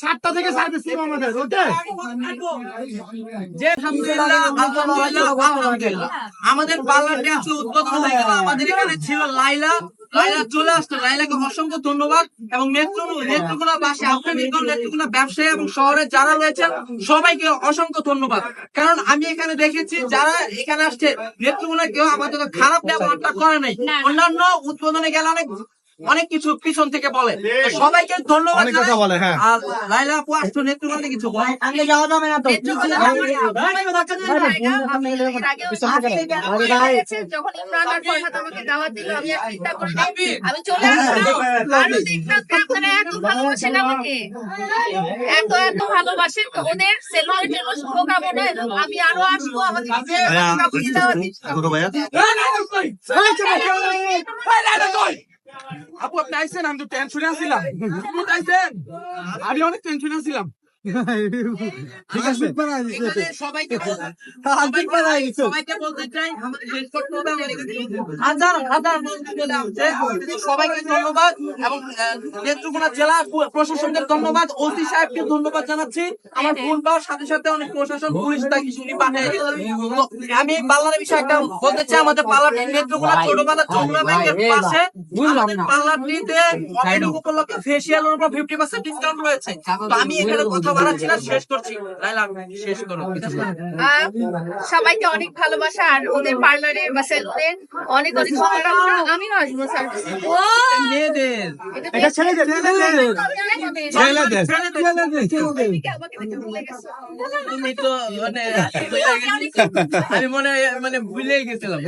সাতটা থেকে service team আমাদের ওকে যে আলহামদুলিল্লাহ, আলহামদুলিল্লাহ, আলহামদুলিল্লাহ। আমাদের উদ্বোধন হয়ে গেল। আমাদের এখানে ছিল লাইলা লাইলা চলে আসতো লাইলাকে অসংখ্য ধন্যবাদ। এবং নেত্রকোনা নেত্রকোনা বাসী আপনার নেত্রকোনা ব্যবসায়ী এবং শহরে যারা রয়েছেন সবাইকে অসংখ্য ধন্যবাদ। কারণ আমি এখানে দেখেছি যারা এখানে আসছে নেত্রকোনা কেউ আমাদের খারাপ ব্যবহারটা করে নাই। অন্যান্য উদ্বোধনে গেলে অনেক অনেক কিছু পিছন থেকে বলে সবাইকে ধন্যবাদ কথা বলে, হ্যাঁ। আর লাইলা আপু আসতো নেত্রকোনা কিছু বলে আগে যাওয়া যাবে না তো যখন ইমরান আর ফরহাদ আমাকে দাওয়াত দিল আমি চিন্তা করি আমি চলে আসলাম আরও দেখলাম আপনারা এত ভালোবাসেন আমাকে এত এত ভালোবাসেন ওদের সেলুনের শুভকামনা আমি আরও আসব আমাদের। আপু আপনি আইসেন আমি তো টেনশনে আছিলাম। আপনি আইসেন। আমি অনেক টেনশনে আছিলাম। ঠিক আছে। সবাইকে সবাইকে- সবাইকে বলতে চাই আমাদের শেষ করতে হবে হাজার হাজার মানুষ চলে আসছে সবাইকে ধন্যবাদ এবং নেত্রকোনা জেলা প্রশাসনকে ধন্যবাদ ওসি সাহেবকে ধন্যবাদ জানাচ্ছি। আমার ফোন পাওয়ার সাথে সাথে অনেক প্রশাসন পুলিশ তাকে শুনি পাঠিয়ে আমি পাল্লার বিষয়ে একটা বলতে চাই আমাদের পার্লারটি নেত্রকোনা ছোট বাজার চন্দ্রা ব্যাংকের পাশে উপলক্ষে উপর ফিফটি পার্সেন্ট ডিসকাউন্ট রয়েছে। তো আমি এখানে কথা বাড়াচ্ছি শেষ করছি। লাইলা শেষ করো। সবাইকে অনেক ভালোবাসা আর ওদের পার্লারে বা সেলুনের অনেক অনেক শুভকামনা আমিও আসব স্যার। এটা তুমি তো মানে আমি মনে হয় মানে ভুলে গেছিলাম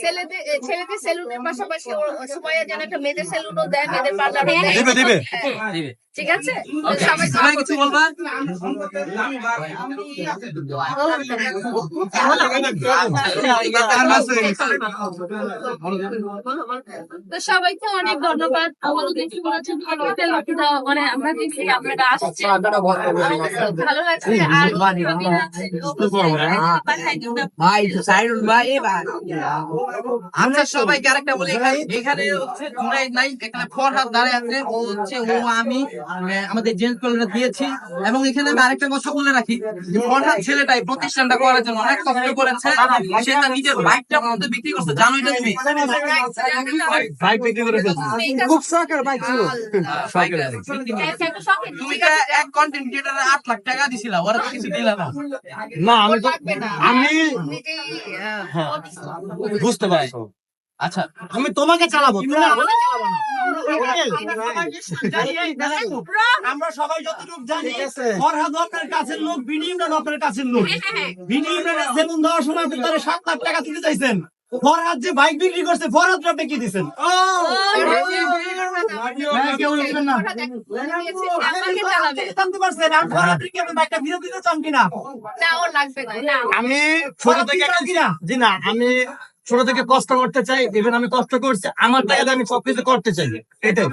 ছেলেদের ছেলেদের সেলুনের পাশাপাশি ও- যেন একটা মেয়েদের সেলুনও দেয় মেয়েদের পার্লারও দিবে, দিবে। দিবে। ঠিক আছে? সবাই সবাই কিছু বলবা? তো সবাইকে অনেক ধন্যবাদ। মানে আমরা দেখছি আপনারা আমাদের ভালো লাগছে আর পাঠাই ভাই ভাই এবার আচ্ছা সবাইকে আরেকটা বলি এখানে এখানে হচ্ছে জুনাই নাই এখানে ফরহাদ দাঁড়ায় আছে ও হচ্ছে ও আমি আমাদের জেন্টস কলেজে দিয়েছি। এবং এখানে আমি আরেকটা কথা বলে রাখি যে ফরহাদ ছেলেটাই প্রতিষ্ঠানটা করার জন্য অনেক কষ্ট করেছে সে তার নিজের বাইকটা মধ্যে বিক্রি করছে জানো এটা তুমি? বাইক বিক্রি করে ফেলছি। খুব শখের বাইক ছিল। বাইকটা একটা শখের তুমি তো এক কন্টেন্ট ক্রিয়েটারে আট লাখ টাকা দিছিলা ওরা তো কিছু দিলা না। না আমি হ্যাঁ। বুঝতে পারছি আচ্ছা। আমি তোমাকে চালাবো আমরা সবাই যতটুকু জানি ফরহাদ আপনার কাছের লোক বিনি ইমরান আপনার কাছের লোক। বিনি ইমরানের সেলুন দেওয়ার সময় আপনি তারা সাত লাখ টাকা দিতে চাইছেন। ফরহাদ যে বাইক বিক্রি করছে ফরহাদ আপনি কি দিচ্ছেন হ্যাঁ, কেউ বলবেন না। আমাকে চালাবে জানতে পারছেন আর ফরহাদ কি আপনি বাইকটা ফিরে দিতে না ওর লাগবে না না আমি ছোট থেকে জি না আমি ছোট থেকে কষ্ট করতে চাই ইভেন আমি কষ্ট করছি আমার টাকাতে আমি সবকিছু করতে চাই। এটাই।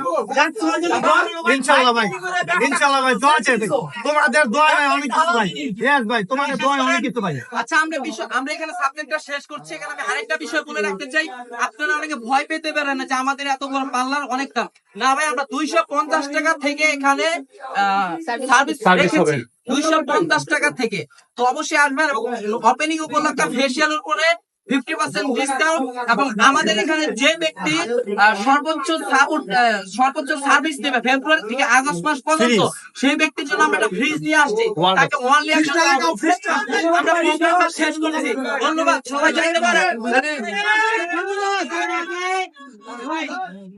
ইনশাআল্লাহ ভাই ইনশাআল্লাহ ভাই দোয়া চাই তোমাদের দোয়া ভাই অনেক কিছু ভাই। ইয়েস ভাই তোমাদের দোয়া অনেক কিছু ভাই। আচ্ছা আমরা বিষয় আমরা এখানে সাবজেক্টটা শেষ করছি। এখানে আমি আরেকটা বিষয় বলে রাখতে চাই। আপনারা অনেকে ভয় পেতে পারেন যে আমাদের এত বড় পার্লার অনেক দাম। না ভাই আমরা দুইশো পঞ্চাশ টাকা থেকে এখানে সার্ভিস রেখেছি। দুইশো পঞ্চাশ টাকা থেকে। তো অবশ্যই আসবেন এবং ওপেনিং উপলক্ষে ফেসিয়াল করে ফিফটি পার্সেন্ট ডিসকাউন্ট এবং আমাদের এখানে যে ব্যক্তি সর্বোচ্চ সাপোর্ট সর্বোচ্চ সার্ভিস দেবে ফেব্রুয়ারি থেকে আগস্ট মাস পর্যন্ত সেই ব্যক্তির জন্য আমরা একটা ফ্রিজ নিয়ে আসছি. তাকে ওয়ান আমরা প্রোগ্রামটা শেষ করেছি। ধন্যবাদ সবাই জানতে পারেন